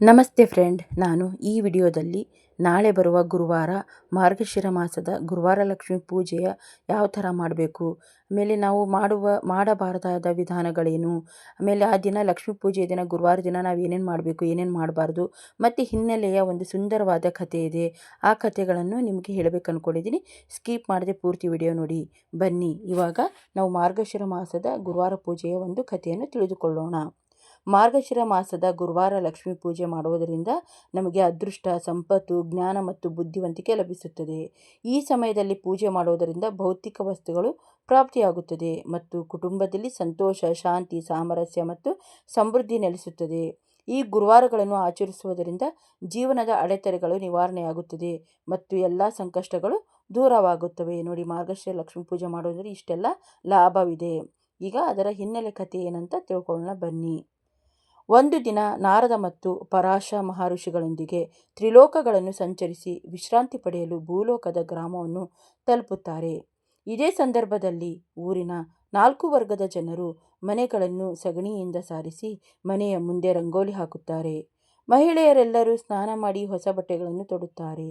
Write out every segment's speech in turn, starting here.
ನಮಸ್ತೆ ಫ್ರೆಂಡ್, ನಾನು ಈ ವಿಡಿಯೋದಲ್ಲಿ ನಾಳೆ ಬರುವ ಗುರುವಾರ ಮಾರ್ಗಶಿರ ಮಾಸದ ಗುರುವಾರ ಲಕ್ಷ್ಮಿ ಪೂಜೆಯ ಯಾವ ಥರ ಮಾಡಬೇಕು, ಆಮೇಲೆ ನಾವು ಮಾಡುವ, ಮಾಡಬಾರದಾದ ವಿಧಾನಗಳೇನು, ಆಮೇಲೆ ಆ ದಿನ ಲಕ್ಷ್ಮಿ ಪೂಜೆಯ ದಿನ ಗುರುವಾರ ದಿನ ನಾವು ಏನೇನು ಮಾಡಬೇಕು, ಏನೇನು ಮಾಡಬಾರ್ದು, ಮತ್ತು ಹಿನ್ನೆಲೆಯ ಒಂದು ಸುಂದರವಾದ ಕಥೆ ಇದೆ, ಆ ಕಥೆಗಳನ್ನು ನಿಮಗೆ ಹೇಳಬೇಕು ಅಂದ್ಕೊಂಡಿದ್ದೀನಿ ಸ್ಕಿಪ್ ಮಾಡದೆ ಪೂರ್ತಿ ವಿಡಿಯೋ ನೋಡಿ, ಬನ್ನಿ, ಇವಾಗ ನಾವು ಮಾರ್ಗಶಿರ ಮಾಸದ ಗುರುವಾರ ಪೂಜೆಯ ಒಂದು ಕಥೆಯನ್ನು ತಿಳಿದುಕೊಳ್ಳೋಣ. ಮಾರ್ಗಶಿರ ಮಾಸದ ಗುರುವಾರ ಲಕ್ಷ್ಮೀ ಪೂಜೆ ಮಾಡುವುದರಿಂದ ನಮಗೆ ಅದೃಷ್ಟ, ಸಂಪತ್ತು, ಜ್ಞಾನ ಮತ್ತು ಬುದ್ಧಿವಂತಿಕೆ ಲಭಿಸುತ್ತದೆ. ಈ ಸಮಯದಲ್ಲಿ ಪೂಜೆ ಮಾಡುವುದರಿಂದ ಭೌತಿಕ ವಸ್ತುಗಳು ಪ್ರಾಪ್ತಿಯಾಗುತ್ತದೆ ಮತ್ತು ಕುಟುಂಬದಲ್ಲಿ ಸಂತೋಷ, ಶಾಂತಿ, ಸಾಮರಸ್ಯ ಮತ್ತು ಸಮೃದ್ಧಿ ನೆಲೆಸುತ್ತದೆ. ಈ ಗುರುವಾರಗಳನ್ನು ಆಚರಿಸುವುದರಿಂದ ಜೀವನದ ಅಡೆತಡೆಗಳು ನಿವಾರಣೆಯಾಗುತ್ತದೆ ಮತ್ತು ಎಲ್ಲ ಸಂಕಷ್ಟಗಳು ದೂರವಾಗುತ್ತವೆ. ನೋಡಿ, ಮಾರ್ಗಶಿರ ಲಕ್ಷ್ಮೀ ಪೂಜೆ ಮಾಡುವುದರಲ್ಲಿ ಇಷ್ಟೆಲ್ಲ ಲಾಭವಿದೆ. ಈಗ ಅದರ ಹಿನ್ನೆಲೆ ಕಥೆ ಏನಂತ ತಿಳ್ಕೊಳ್ಳೋಣ ಬನ್ನಿ. ಒಂದು ದಿನ ನಾರದ ಮತ್ತು ಪರಾಶ ಮಹರ್ಷಿಗಳೊಂದಿಗೆ ತ್ರಿಲೋಕಗಳನ್ನು ಸಂಚರಿಸಿ ವಿಶ್ರಾಂತಿ ಪಡೆಯಲು ಭೂಲೋಕದ ಗ್ರಾಮವನ್ನು ತಲುಪುತ್ತಾರೆ. ಇದೇ ಸಂದರ್ಭದಲ್ಲಿ ಊರಿನ ನಾಲ್ಕು ವರ್ಗದ ಜನರು ಮನೆಗಳನ್ನು ಸಗಣಿಯಿಂದ ಸಾರಿಸಿ ಮನೆಯ ಮುಂದೆ ರಂಗೋಲಿ ಹಾಕುತ್ತಾರೆ. ಮಹಿಳೆಯರೆಲ್ಲರೂ ಸ್ನಾನ ಮಾಡಿ ಹೊಸ ಬಟ್ಟೆಗಳನ್ನು ತೊಡುತ್ತಾರೆ.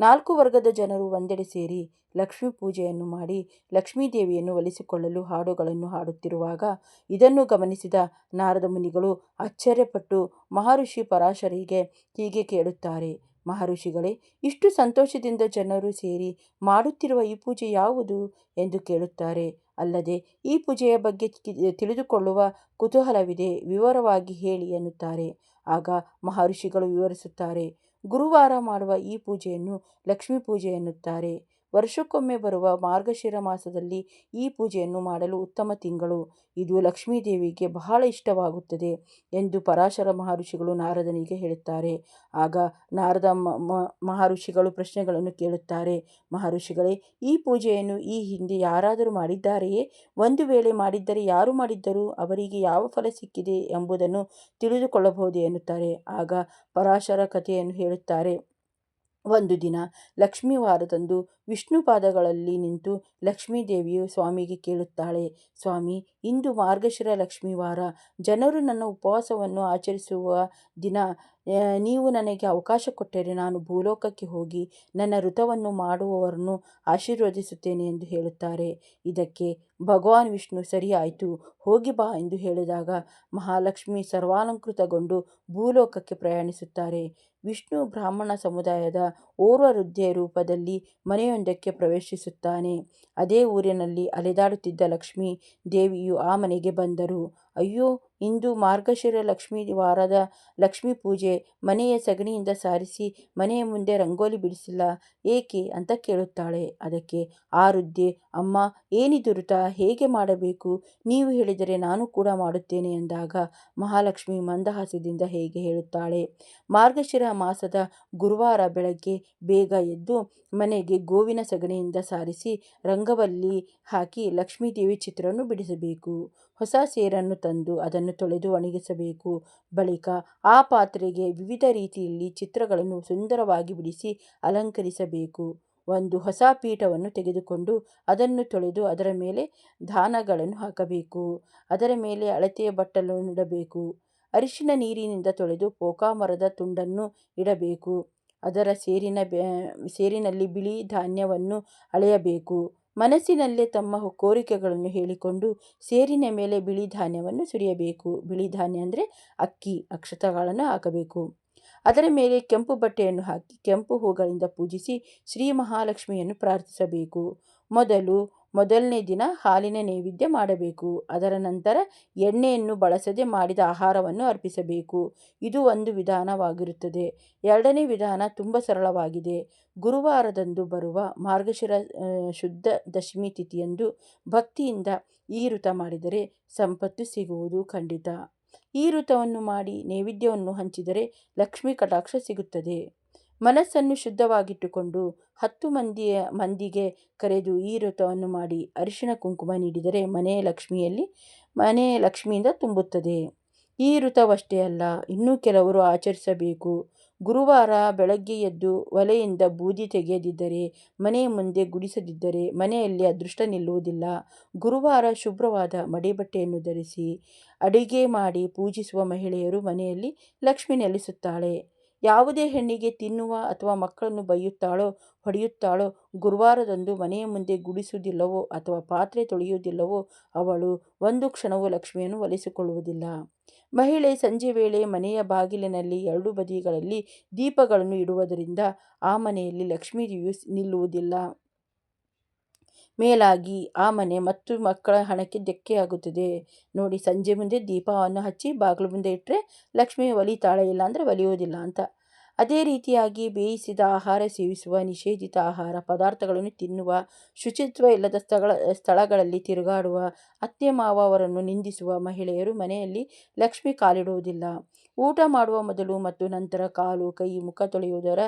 ನಾಲ್ಕು ವರ್ಗದ ಜನರು ಒಂದೆಡೆ ಸೇರಿ ಲಕ್ಷ್ಮೀ ಪೂಜೆಯನ್ನು ಮಾಡಿ ಲಕ್ಷ್ಮೀದೇವಿಯನ್ನು ಒಲಿಸಿಕೊಳ್ಳಲು ಹಾಡುಗಳನ್ನು ಹಾಡುತ್ತಿರುವಾಗ ಇದನ್ನು ಗಮನಿಸಿದ ನಾರದ ಮುನಿಗಳು ಆಶ್ಚರ್ಯಪಟ್ಟು ಮಹರ್ಷಿ ಪರಾಶರಿಗೆ ಹೀಗೆ ಕೇಳುತ್ತಾರೆ, ಮಹರ್ಷಿಗಳೇ, ಇಷ್ಟು ಸಂತೋಷದಿಂದ ಜನರು ಸೇರಿ ಮಾಡುತ್ತಿರುವ ಈ ಪೂಜೆ ಯಾವುದು? ಎಂದು ಕೇಳುತ್ತಾರೆ. ಅಲ್ಲದೆ, ಈ ಪೂಜೆಯ ಬಗ್ಗೆ ತಿಳಿದುಕೊಳ್ಳುವ ಕುತೂಹಲವಿದೆ, ವಿವರವಾಗಿ ಹೇಳಿ ಎನ್ನುತ್ತಾರೆ. ಆಗ ಮಹರ್ಷಿಗಳು ವಿವರಿಸುತ್ತಾರೆ ಗುರುವಾರ ಮಾಡುವ ಈ ಪೂಜೆಯನ್ನು ಲಕ್ಷ್ಮೀ ಪೂಜೆ ಎನ್ನುತ್ತಾರೆ. ವರ್ಷಕ್ಕೊಮ್ಮೆ ಬರುವ ಮಾರ್ಗಶಿರ ಮಾಸದಲ್ಲಿ ಈ ಪೂಜೆಯನ್ನು ಮಾಡಲು ಉತ್ತಮ ತಿಂಗಳು. ಇದು ಲಕ್ಷ್ಮೀದೇವಿಗೆ ಬಹಳ ಇಷ್ಟವಾಗುತ್ತದೆ ಎಂದು ಪರಾಶರ ಮಹರ್ಷಿಗಳು ನಾರದನಿಗೆ ಹೇಳುತ್ತಾರೆ. ಆಗ ನಾರದ ಮಹರ್ಷಿಗಳು ಪ್ರಶ್ನೆಗಳನ್ನು ಕೇಳುತ್ತಾರೆ. ಮಹರ್ಷಿಗಳೇ, ಈ ಪೂಜೆಯನ್ನು ಈ ಹಿಂದೆ ಯಾರಾದರೂ ಮಾಡಿದ್ದಾರೆಯೇ? ಒಂದು ವೇಳೆ ಮಾಡಿದ್ದರೆ ಯಾರು ಮಾಡಿದ್ದರು? ಅವರಿಗೆ ಯಾವ ಫಲ ಸಿಕ್ಕಿದೆ ಎಂಬುದನ್ನು ತಿಳಿದುಕೊಳ್ಳಬಹುದು ಎನ್ನುತ್ತಾರೆ. ಆಗ ಪರಾಶರ ಕಥೆಯನ್ನು ಹೇಳುತ್ತಾರೆ. ಒಂದು ದಿನ ಲಕ್ಷ್ಮೀ ವಾರದಂದು ವಿಷ್ಣು ಪಾದಗಳಲ್ಲಿ ನಿಂತು ಲಕ್ಷ್ಮೀದೇವಿಯು ಸ್ವಾಮಿಗೆ ಕೇಳುತ್ತಾಳೆ, ಸ್ವಾಮಿ, ಇಂದು ಮಾರ್ಗಶಿರ ಲಕ್ಷ್ಮೀ ವಾರ. ಜನರು ನನ್ನ ಉಪವಾಸವನ್ನು ಆಚರಿಸುವ ದಿನ. ನೀವು ನನಗೆ ಅವಕಾಶ ಕೊಟ್ಟರೆ ನಾನು ಭೂಲೋಕಕ್ಕೆ ಹೋಗಿ ನನ್ನ ಋತವನ್ನು ಮಾಡುವವರನ್ನು ಆಶೀರ್ವದಿಸುತ್ತೇನೆ ಎಂದು ಹೇಳುತ್ತಾರೆ. ಇದಕ್ಕೆ ಭಗವಾನ್ ವಿಷ್ಣು ಸರಿ ಆಯಿತು ಹೋಗಿ ಬಾ ಎಂದು ಹೇಳಿದಾಗ ಮಹಾಲಕ್ಷ್ಮಿ ಸರ್ವಾಲಂಕೃತಗೊಂಡು ಭೂಲೋಕಕ್ಕೆ ಪ್ರಯಾಣಿಸುತ್ತಾರೆ. ವಿಷ್ಣು ಬ್ರಾಹ್ಮಣ ಸಮುದಾಯದ ಓರ್ವ ವೃದ್ಧೆಯ ರೂಪದಲ್ಲಿ ಮನೆಯೊಂದಕ್ಕೆ ಪ್ರವೇಶಿಸುತ್ತಾನೆ. ಅದೇ ಊರಿನಲ್ಲಿ ಅಲೆದಾಡುತ್ತಿದ್ದ ಲಕ್ಷ್ಮೀ ದೇವಿಯು ಆ ಮನೆಗೆ ಬಂದರು. ಅಯ್ಯೋ ಇಂದು ಮಾರ್ಗಶಿರ ಲಕ್ಷ್ಮೀ ವಾರದ ಲಕ್ಷ್ಮೀ ಪೂಜೆ ಮನೆಯ ಸಗಣಿಯಿಂದ ಸಾರಿಸಿ ಮನೆಯ ಮುಂದೆ ರಂಗೋಲಿ ಬಿಡಿಸಿಲ್ಲ. ಏಕೆ ಅಂತ ಕೇಳುತ್ತಾಳೆ. ಅದಕ್ಕೆ, ಆ ವೃದ್ಧೆ, ಅಮ್ಮ ಏನಿದುರುತ ಹೇಗೆ ಮಾಡಬೇಕು? ನೀವು ಹೇಳಿದರೆ ನಾನು ಕೂಡ ಮಾಡುತ್ತೇನೆ ಎಂದಾಗ ಮಹಾಲಕ್ಷ್ಮಿ ಮಂದಹಾಸ್ಯದಿಂದ ಹೇಗೆ ಹೇಳುತ್ತಾಳೆ. ಮಾರ್ಗಶಿರ ಮಾಸದ ಗುರುವಾರ ಬೆಳಗ್ಗೆ ಬೇಗ ಎದ್ದು ಮನೆಗೆ ಗೋವಿನ ಸಗಣಿಯಿಂದ ಸಾರಿಸಿ ರಂಗವಲ್ಲಿ ಹಾಕಿ ಲಕ್ಷ್ಮೀದೇವಿ ಚಿತ್ರವನ್ನು ಬಿಡಿಸಬೇಕು. ಹೊಸ ಸೇರನ್ನು ತಂದು ಅದನ್ನು ತೊಳೆದು ಒಣಗಿಸಬೇಕು. ಬಳಿಕ ಆ ಪಾತ್ರೆಗೆ ವಿವಿಧ ರೀತಿಯಲ್ಲಿ ಚಿತ್ರಗಳನ್ನು ಸುಂದರವಾಗಿ ಬಿಡಿಸಿ ಅಲಂಕರಿಸಬೇಕು. ಒಂದು ಹೊಸ ಪೀಠವನ್ನು ತೆಗೆದುಕೊಂಡು ಅದನ್ನು ತೊಳೆದು ಅದರ ಮೇಲೆ ಧಾನಗಳನ್ನು ಹಾಕಬೇಕು. ಅದರ ಮೇಲೆ ಅಳತೆಯ ಬಟ್ಟಲನ್ನು ಇಡಬೇಕು. ಅರಿಶಿನ ನೀರಿನಿಂದ ತೊಳೆದು ಪೋಕಾ ಮರದ ತುಂಡನ್ನು ಇಡಬೇಕು. ಅದರ ಸೇರಿನ ಸೇರಿನಲ್ಲಿ ಬಿಳಿ ಧಾನ್ಯವನ್ನು ಅಳೆಯಬೇಕು. ಮನಸ್ಸಿನಲ್ಲೇ ತಮ್ಮ ಕೋರಿಕೆಗಳನ್ನು ಹೇಳಿಕೊಂಡು ಸೇರಿನ ಮೇಲೆ ಬಿಳಿ ಧಾನ್ಯವನ್ನು ಸುರಿಯಬೇಕು. ಬಿಳಿ ಧಾನ್ಯ ಅಂದರೆ ಅಕ್ಕಿ, ಅಕ್ಷತಗಳನ್ನು ಹಾಕಬೇಕು. ಅದರ ಮೇಲೆ ಕೆಂಪು ಬಟ್ಟೆಯನ್ನು ಹಾಕಿ, ಕೆಂಪು ಹೂಗಳಿಂದ ಪೂಜಿಸಿ ಶ್ರೀ ಮಹಾಲಕ್ಷ್ಮಿಯನ್ನು ಪ್ರಾರ್ಥಿಸಬೇಕು. ಮೊದಲು ಮೊದಲನೇ ದಿನ ಹಾಲಿನ ನೈವೇದ್ಯ ಮಾಡಬೇಕು. ಅದರ ನಂತರ ಎಣ್ಣೆಯನ್ನು ಬಳಸದೆ ಮಾಡಿದ ಆಹಾರವನ್ನು ಅರ್ಪಿಸಬೇಕು. ಇದು ಒಂದು ವಿಧಾನವಾಗಿರುತ್ತದೆ. ಎರಡನೇ ವಿಧಾನ ತುಂಬ ಸರಳವಾಗಿದೆ. ಗುರುವಾರದಂದು ಬರುವ ಮಾರ್ಗಶಿರ ಶುದ್ಧ ದಶಮಿ ತಿಥಿಯಂದು ಭಕ್ತಿಯಿಂದ ಈ ಋತ ಮಾಡಿದರೆ ಸಂಪತ್ತು ಸಿಗುವುದು ಖಂಡಿತ. ಈ ಋತವನ್ನು ಮಾಡಿ ನೈವೇದ್ಯವನ್ನು ಹಂಚಿದರೆ ಲಕ್ಷ್ಮೀ ಕಟಾಕ್ಷ ಸಿಗುತ್ತದೆ. ಮನಸ್ಸನ್ನು ಶುದ್ಧವಾಗಿಟ್ಟುಕೊಂಡು ಹತ್ತು ಮಂದಿಯ ಮಂದಿಗೆ ಕರೆದು ಈ ವ್ರತವನ್ನು ಮಾಡಿ ಅರಿಶಿಣ ಕುಂಕುಮ ನೀಡಿದರೆ ಮನೆಯ ಲಕ್ಷ್ಮಿಯಲ್ಲಿ ಮನೆಯ ಲಕ್ಷ್ಮಿಯಿಂದ ತುಂಬುತ್ತದೆ. ಈ ಋತವಷ್ಟೇ ಅಲ್ಲ, ಇನ್ನೂ ಕೆಲವರು ಆಚರಿಸಬೇಕು. ಗುರುವಾರ ಬೆಳಗ್ಗೆ ಎದ್ದು ಒಲೆಯಿಂದ ಬೂದಿ ತೆಗೆಯದಿದ್ದರೆ ಮನೆಯ ಮುಂದೆ ಗುಡಿಸದಿದ್ದರೆ, ಮನೆಯಲ್ಲಿ ಅದೃಷ್ಟ ನಿಲ್ಲುವುದಿಲ್ಲ. ಗುರುವಾರ ಶುಭ್ರವಾದ ಮಡಿಬಟ್ಟೆಯನ್ನು ಧರಿಸಿ ಅಡಿಗೆ ಮಾಡಿ ಪೂಜಿಸುವ ಮಹಿಳೆಯರು ಮನೆಯಲ್ಲಿ ಲಕ್ಷ್ಮಿ ನೆಲೆಸುತ್ತಾಳೆ. ಯಾವುದೇ ಹೆಣ್ಣಿಗೆ ತಿನ್ನುವ ಅಥವಾ ಮಕ್ಕಳನ್ನು ಬೈಯುತ್ತಾಳೋ, ಹೊಡೆಯುತ್ತಾಳೋ, ಗುರುವಾರದಂದು ಮನೆಯ ಮುಂದೆ ಗುಡಿಸುವುದಿಲ್ಲವೋ ಅಥವಾ ಪಾತ್ರೆ ತೊಳೆಯುವುದಿಲ್ಲವೋ ಅವಳು ಒಂದು ಕ್ಷಣವೂ ಲಕ್ಷ್ಮಿಯನ್ನು ಒಲಿಸಿಕೊಳ್ಳುವುದಿಲ್ಲ. ಮಹಿಳೆ ಸಂಜೆ ವೇಳೆ ಮನೆಯ ಬಾಗಿಲಿನಲ್ಲಿ ಎರಡು ಬದಿಗಳಲ್ಲಿ ದೀಪಗಳನ್ನು ಇಡುವುದರಿಂದ ಆ ಮನೆಯಲ್ಲಿ ಲಕ್ಷ್ಮೀ ದೇವಿಯು ನಿಲ್ಲುವುದಿಲ್ಲ. ಮೇಲಾಗಿ ಆ ಮನೆ ಮತ್ತು ಮಕ್ಕಳ ಹಣಕ್ಕೆ ಧಕ್ಕೆಯಾಗುತ್ತದೆ. ನೋಡಿ, ಸಂಜೆ ಮುಂದೆ ದೀಪವನ್ನು ಹಚ್ಚಿ ಬಾಗಿಲು ಮುಂದೆ ಇಟ್ಟರೆ ಲಕ್ಷ್ಮಿ ಒಲಿತಾಳೆ ಇಲ್ಲ ಅಂದರೆ ಒಲಿಯೋದಿಲ್ಲ ಅಂತ. ಅದೇ ರೀತಿಯಾಗಿ ಬೇಯಿಸಿದ ಆಹಾರ ಸೇವಿಸುವ, ನಿಷೇಧಿತ ಆಹಾರ ಪದಾರ್ಥಗಳನ್ನು ತಿನ್ನುವ, ಶುಚಿತ್ವ ಇಲ್ಲದ ಸ್ಥಳ, ಸ್ಥಳಗಳಲ್ಲಿ ತಿರುಗಾಡುವ, ಅತ್ತೆ ಮಾವ ಅವರನ್ನು ನಿಂದಿಸುವ ಮಹಿಳೆಯರು ಮನೆಯಲ್ಲಿ ಲಕ್ಷ್ಮಿ ಕಾಲಿಡುವುದಿಲ್ಲ. ಊಟ ಮಾಡುವ ಮೊದಲು ಮತ್ತು ನಂತರ ಕಾಲು, ಕೈ, ಮುಖ ತೊಳೆಯುವುದರ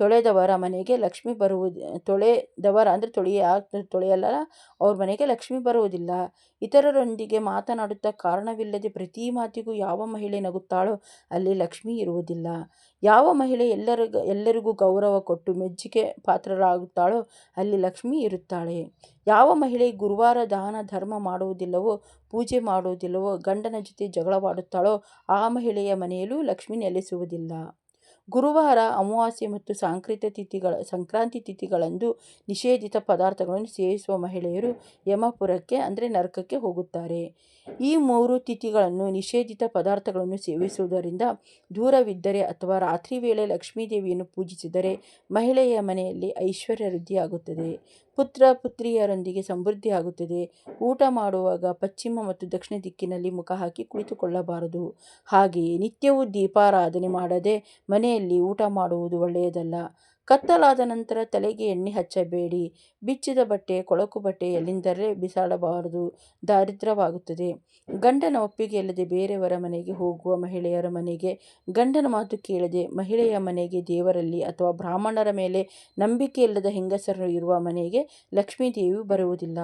ತೊಳೆದವರ ಮನೆಗೆ ಲಕ್ಷ್ಮಿ ಬರುವುದು ತೊಳೆದವರ ಅಂದರೆ ತೊಳೆಯ ತೊಳೆಯಲ್ಲ, ಅವ್ರ ಮನೆಗೆ ಲಕ್ಷ್ಮಿ ಬರುವುದಿಲ್ಲ. ಇತರರೊಂದಿಗೆ ಮಾತನಾಡುತ್ತಾ ಕಾರಣವಿಲ್ಲದೆ ಪ್ರತಿ ಮಾತಿಗೂ ಯಾವ ಮಹಿಳೆ ನಗುತ್ತಾಳೋ ಅಲ್ಲಿ ಲಕ್ಷ್ಮಿ ಇರುವುದಿಲ್ಲ. ಯಾವ ಮಹಿಳೆ ಎಲ್ಲರಿಗೂ ಎಲ್ಲರಿಗೂ ಗೌರವ ಕೊಟ್ಟು ಮೆಚ್ಚುಗೆ ಪಾತ್ರರಾಗುತ್ತಾಳೋ ಅಲ್ಲಿ ಲಕ್ಷ್ಮಿ ಇರುತ್ತಾಳೆ. ಯಾವ ಮಹಿಳೆ ಗುರುವಾರ ದಾನ, ಧರ್ಮ ಮಾಡುವುದಿಲ್ಲವೋ, ಪೂಜೆ ಮಾಡುವುದಿಲ್ಲವೋ, ಗಂಡನ ಜೊತೆ ಜಗಳವಾಡುತ್ತಾಳೋ ಆ ಮಹಿಳೆಯ ಮನೆಯಲ್ಲೂ ಲಕ್ಷ್ಮಿ ನೆಲೆಸುವುದಿಲ್ಲ. ಗುರುವಾರ ಅಮಾವಾಸ್ಯೆ ಮತ್ತು ಸಾಂಕ್ರಿತ ತಿಥಿಗಳ, ಸಂಕ್ರಾಂತಿ ತಿಥಿಗಳಂದು ನಿಷೇಧಿತ ಪದಾರ್ಥಗಳನ್ನು ಸೇವಿಸುವ ಮಹಿಳೆಯರು ಯಮಪುರಕ್ಕೆ, ಅಂದರೆ ನರಕಕ್ಕೆ ಹೋಗುತ್ತಾರೆ. ಈ ಮೂರು ತಿಥಿಗಳನ್ನು ನಿಷೇಧಿತ ಪದಾರ್ಥಗಳನ್ನು ಸೇವಿಸುವುದರಿಂದ ದೂರವಿದ್ದರೆ ಅಥವಾ ರಾತ್ರಿ ವೇಳೆ ಲಕ್ಷ್ಮೀದೇವಿಯನ್ನು ಪೂಜಿಸಿದರೆ ಮಹಿಳೆಯ ಮನೆಯಲ್ಲಿ ಐಶ್ವರ್ಯ ವೃದ್ಧಿಯಾಗುತ್ತದೆ. ಪುತ್ರ ಪುತ್ರಿಯರೊಂದಿಗೆ ಸಮೃದ್ಧಿಯಾಗುತ್ತದೆ. ಊಟ ಮಾಡುವಾಗ ಪಶ್ಚಿಮ ಮತ್ತು ದಕ್ಷಿಣ ದಿಕ್ಕಿನಲ್ಲಿ ಮುಖ ಹಾಕಿ ಕುಳಿತುಕೊಳ್ಳಬಾರದು. ಹಾಗೆಯೇ ನಿತ್ಯವೂ ದೀಪಾರಾಧನೆ ಮಾಡದೆ ಮನೆಯಲ್ಲಿ ಊಟ ಮಾಡುವುದು ಒಳ್ಳೆಯದಲ್ಲ. ಕತ್ತಲಾದ ನಂತರ ತಲೆಗೆ ಎಣ್ಣೆ ಹಚ್ಚಬೇಡಿ. ಬಿಚ್ಚಿದ ಬಟ್ಟೆ, ಕೊಳಕು ಬಟ್ಟೆ ಎಲ್ಲಿಂದಲೇ ಬಿಸಾಡಬಾರದು. ದಾರಿದ್ರ್ಯವಾಗುತ್ತದೆ. ಗಂಡನ ಒಪ್ಪಿಗೆ ಇಲ್ಲದೆ ಬೇರೆಯವರ ಮನೆಗೆ ಹೋಗುವ ಮಹಿಳೆಯರ ಮನೆಗೆ ಗಂಡನ ಮಾತು ಕೇಳದೆ ಮಹಿಳೆಯ ಮನೆಗೆ ದೇವರಲ್ಲಿ ಅಥವಾ ಬ್ರಾಹ್ಮಣರ ಮೇಲೆ ನಂಬಿಕೆ ಇಲ್ಲದ ಹೆಂಗಸರು ಇರುವ ಮನೆಗೆ ಲಕ್ಷ್ಮೀದೇವಿಯು ಬರುವುದಿಲ್ಲ.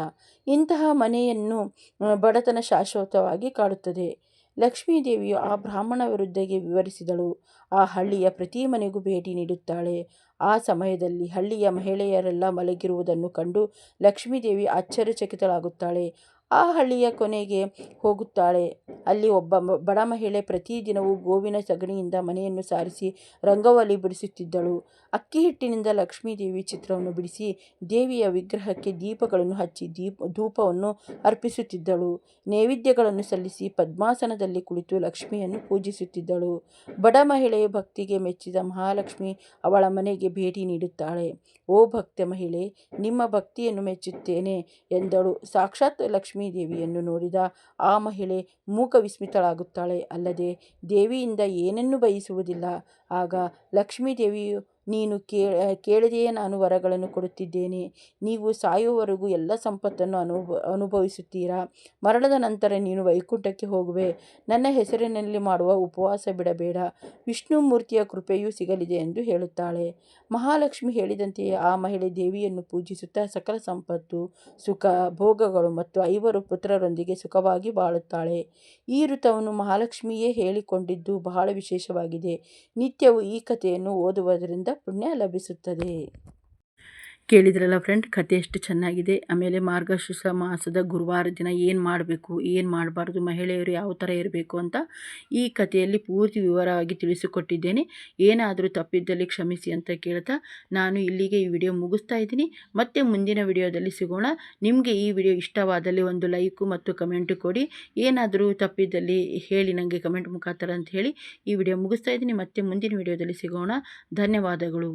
ಇಂತಹ ಮನೆಯನ್ನು ಬಡತನ ಶಾಶ್ವತವಾಗಿ ಕಾಡುತ್ತದೆ. ಲಕ್ಷ್ಮೀದೇವಿಯು ಆ ಬ್ರಾಹ್ಮಣ ವಿರುದ್ಧಗೆ ವಿವರಿಸಿದಳು. ಆ ಹಳ್ಳಿಯ ಪ್ರತಿ ಮನೆಗೂ ಭೇಟಿ ನೀಡುತ್ತಾಳೆ. ಆ ಸಮಯದಲ್ಲಿ ಹಳ್ಳಿಯ ಮಹಿಳೆಯರೆಲ್ಲ ಮಲಗಿರುವುದನ್ನು ಕಂಡು ಲಕ್ಷ್ಮೀದೇವಿ ಆಶ್ಚರ್ಯಚಕಿತಳಾಗುತ್ತಾಳೆ. ಆ ಹಳ್ಳಿಯ ಕೊನೆಗೆ ಹೋಗುತ್ತಾಳೆ. ಅಲ್ಲಿ ಒಬ್ಬ ಬಡ ಮಹಿಳೆ ಪ್ರತಿದಿನವೂ ಗೋವಿನ ಸಗಣಿಯಿಂದ ಮನೆಯನ್ನು ಸಾರಿಸಿ ರಂಗವಲ್ಲಿ ಬಿಡಿಸುತ್ತಿದ್ದಳು. ಅಕ್ಕಿ ಹಿಟ್ಟಿನಿಂದ ಲಕ್ಷ್ಮೀದೇವಿ ಚಿತ್ರವನ್ನು ಬಿಡಿಸಿ ದೇವಿಯ ವಿಗ್ರಹಕ್ಕೆ ದೀಪಗಳನ್ನು ಹಚ್ಚಿ ದೀಪ, ಧೂಪವನ್ನು ಅರ್ಪಿಸುತ್ತಿದ್ದಳು. ನೈವೇದ್ಯಗಳನ್ನು ಸಲ್ಲಿಸಿ ಪದ್ಮಾಸನದಲ್ಲಿ ಕುಳಿತು ಲಕ್ಷ್ಮಿಯನ್ನು ಪೂಜಿಸುತ್ತಿದ್ದಳು. ಬಡ ಮಹಿಳೆಯ ಭಕ್ತಿಗೆ ಮೆಚ್ಚಿದ ಮಹಾಲಕ್ಷ್ಮಿ ಅವಳ ಮನೆಗೆ ಭೇಟಿ ನೀಡುತ್ತಾಳೆ. ಓ ಭಕ್ತ ಮಹಿಳೆ, ನಿಮ್ಮ ಭಕ್ತಿಯನ್ನು ಮೆಚ್ಚುತ್ತೇನೆ ಎಂದಳು. ಸಾಕ್ಷಾತ್ ಲಕ್ಷ್ಮೀ ದೇವಿಯನ್ನು ನೋಡಿದ ಆ ಮಹಿಳೆ ಮೂಕ ವಿಸ್ಮಿತಳಾಗುತ್ತಾಳೆ. ಅಲ್ಲದೆ ದೇವಿಯಿಂದ ಏನನ್ನೂ ಬಯಸುವುದಿಲ್ಲ. ಆಗ ಲಕ್ಷ್ಮೀ ದೇವಿಯು ನೀನು ಕೇಳದೆಯೇ ನಾನು ವರಗಳನ್ನು ಕೊಡುತ್ತಿದ್ದೇನೆ. ನೀವು ಸಾಯುವವರೆಗೂ ಎಲ್ಲ ಸಂಪತ್ತನ್ನು ಅನುಭ, ಅನುಭವಿಸುತ್ತೀರಾ? ಮರಣದ ನಂತರ ನೀನು ವೈಕುಂಠಕ್ಕೆ ಹೋಗುವೆ. ನನ್ನ ಹೆಸರಿನಲ್ಲಿ ಮಾಡುವ ಉಪವಾಸ ಬಿಡಬೇಡ. ವಿಷ್ಣು ಮೂರ್ತಿಯ ಕೃಪೆಯೂ ಸಿಗಲಿದೆ ಎಂದು ಹೇಳುತ್ತಾಳೆ. ಮಹಾಲಕ್ಷ್ಮಿ ಹೇಳಿದಂತೆಯೇ ಆ ಮಹಿಳೆ ದೇವಿಯನ್ನು ಪೂಜಿಸುತ್ತಾ ಸಕಲ ಸಂಪತ್ತು, ಸುಖ, ಭೋಗಗಳು ಮತ್ತು ಐವರು ಪುತ್ರರೊಂದಿಗೆ ಸುಖವಾಗಿ ಬಾಳುತ್ತಾಳೆ. ಈ ಋತವನ್ನು ಮಹಾಲಕ್ಷ್ಮಿಯೇ ಹೇಳಿಕೊಂಡಿದ್ದು ಬಹಳ ವಿಶೇಷವಾಗಿದೆ. ನಿತ್ಯವೂ ಈ ಕಥೆಯನ್ನು ಓದುವುದರಿಂದ ಪುಣ್ಯ ಲಭಿಸುತ್ತದೆ. ಕೇಳಿದ್ರಲ್ಲ ಫ್ರೆಂಡ್ ಕತೆ ಎಷ್ಟು ಚೆನ್ನಾಗಿದೆ. ಆಮೇಲೆ ಮಾರ್ಗಶಿರ್ಷ ಮಾಸದ ಗುರುವಾರ ದಿನ ಏನು ಮಾಡಬೇಕು, ಏನು ಮಾಡಬಾರ್ದು, ಮಹಿಳೆಯರು ಯಾವ ಥರ ಇರಬೇಕು ಅಂತ ಈ ಕಥೆಯಲ್ಲಿ ಪೂರ್ತಿ ವಿವರವಾಗಿ ತಿಳಿಸಿಕೊಟ್ಟಿದ್ದೇನೆ. ಏನಾದರೂ ತಪ್ಪಿದ್ದಲ್ಲಿ ಕ್ಷಮಿಸಿ ಅಂತ ಕೇಳ್ತಾ ನಾನು ಇಲ್ಲಿಗೆ ಈ ವಿಡಿಯೋ ಮುಗಿಸ್ತಾ ಇದ್ದೀನಿ. ಮತ್ತೆ ಮುಂದಿನ ವಿಡಿಯೋದಲ್ಲಿ ಸಿಗೋಣ. ನಿಮಗೆ ಈ ವಿಡಿಯೋ ಇಷ್ಟವಾದಲ್ಲಿ ಒಂದು ಲೈಕು ಮತ್ತು ಕಮೆಂಟು ಕೊಡಿ. ಏನಾದರೂ ತಪ್ಪಿದ್ದಲ್ಲಿ ಹೇಳಿ ನನಗೆ ಕಮೆಂಟ್ ಮುಖಾಂತರ ಅಂತ ಹೇಳಿ ಈ ವಿಡಿಯೋ ಮುಗಿಸ್ತಾ ಇದ್ದೀನಿ. ಮತ್ತೆ ಮುಂದಿನ ವಿಡಿಯೋದಲ್ಲಿ ಸಿಗೋಣ. ಧನ್ಯವಾದಗಳು.